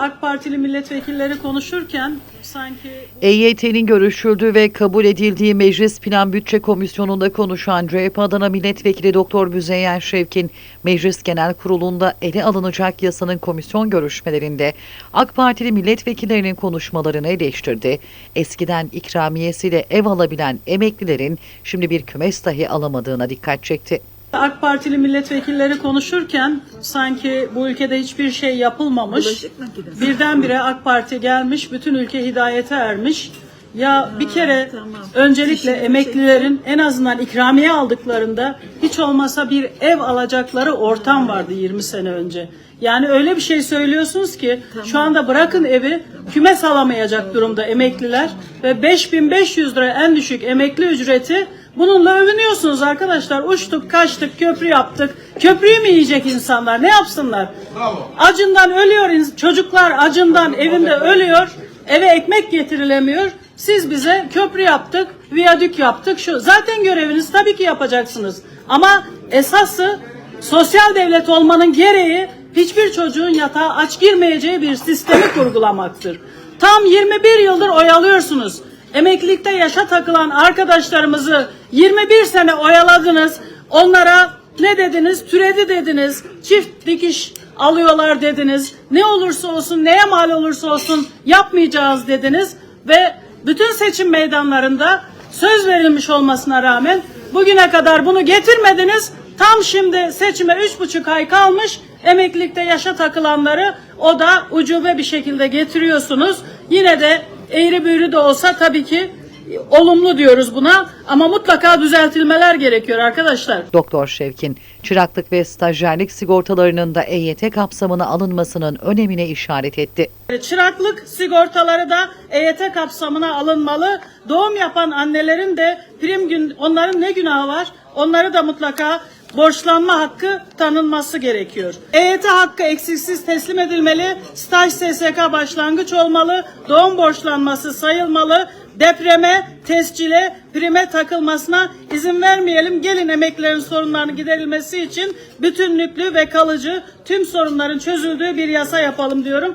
AK Partili milletvekilleri konuşurken sanki EYT'nin görüşüldüğü ve kabul edildiği Meclis Plan Bütçe Komisyonu'nda konuşan CHP Adana Milletvekili Doktor Müzeyyen Şevkin, Meclis Genel Kurulu'nda ele alınacak yasanın komisyon görüşmelerinde AK Partili milletvekillerinin konuşmalarını eleştirdi. Eskiden ikramiyesiyle ev alabilen emeklilerin şimdi bir kümes dahi alamadığına dikkat çekti. AK Partili milletvekilleri konuşurken sanki bu ülkede hiçbir şey yapılmamış. Birdenbire AK Parti gelmiş, bütün ülke hidayete ermiş. Ya bir kere öncelikle emeklilerin en azından ikramiye aldıklarında hiç olmasa bir ev alacakları ortam vardı 20 sene önce. Yani öyle bir şey söylüyorsunuz ki şu anda bırakın evi kümes alamayacak durumda emekliler ve 5500 lira en düşük emekli ücreti Bununla övünüyorsunuz arkadaşlar. Uçtuk, kaçtık, köprü yaptık. Köprüyü mü yiyecek insanlar? Ne yapsınlar? Acından ölüyor çocuklar acından evinde ölüyor. Eve ekmek getirilemiyor. Siz bize köprü yaptık, viyadük yaptık. Şu zaten göreviniz tabii ki yapacaksınız. Ama esası sosyal devlet olmanın gereği hiçbir çocuğun yatağa aç girmeyeceği bir sistemi kurgulamaktır. Tam 21 yıldır oyalıyorsunuz. Emeklilikte yaşa takılan arkadaşlarımızı 21 sene oyaladınız. Onlara ne dediniz? Türedi dediniz. Çift dikiş alıyorlar dediniz. Ne olursa olsun, neye mal olursa olsun yapmayacağız dediniz. Ve bütün seçim meydanlarında söz verilmiş olmasına rağmen bugüne kadar bunu getirmediniz. Tam şimdi seçime üç buçuk ay kalmış. Emeklilikte yaşa takılanları o da ucube bir şekilde getiriyorsunuz. Yine de eğri büğrü de olsa tabii ki olumlu diyoruz buna ama mutlaka düzeltilmeler gerekiyor arkadaşlar. Doktor Şevkin, çıraklık ve stajyerlik sigortalarının da EYT kapsamına alınmasının önemine işaret etti. Çıraklık sigortaları da EYT kapsamına alınmalı. Doğum yapan annelerin de prim gün onların ne günahı var? Onları da mutlaka borçlanma hakkı tanınması gerekiyor. EYT hakkı eksiksiz teslim edilmeli. Staj SSK başlangıç olmalı. Doğum borçlanması sayılmalı. Depreme, tescile, prime takılmasına izin vermeyelim. Gelin emeklilerin sorunlarının giderilmesi için bütünlüklü ve kalıcı tüm sorunların çözüldüğü bir yasa yapalım diyorum.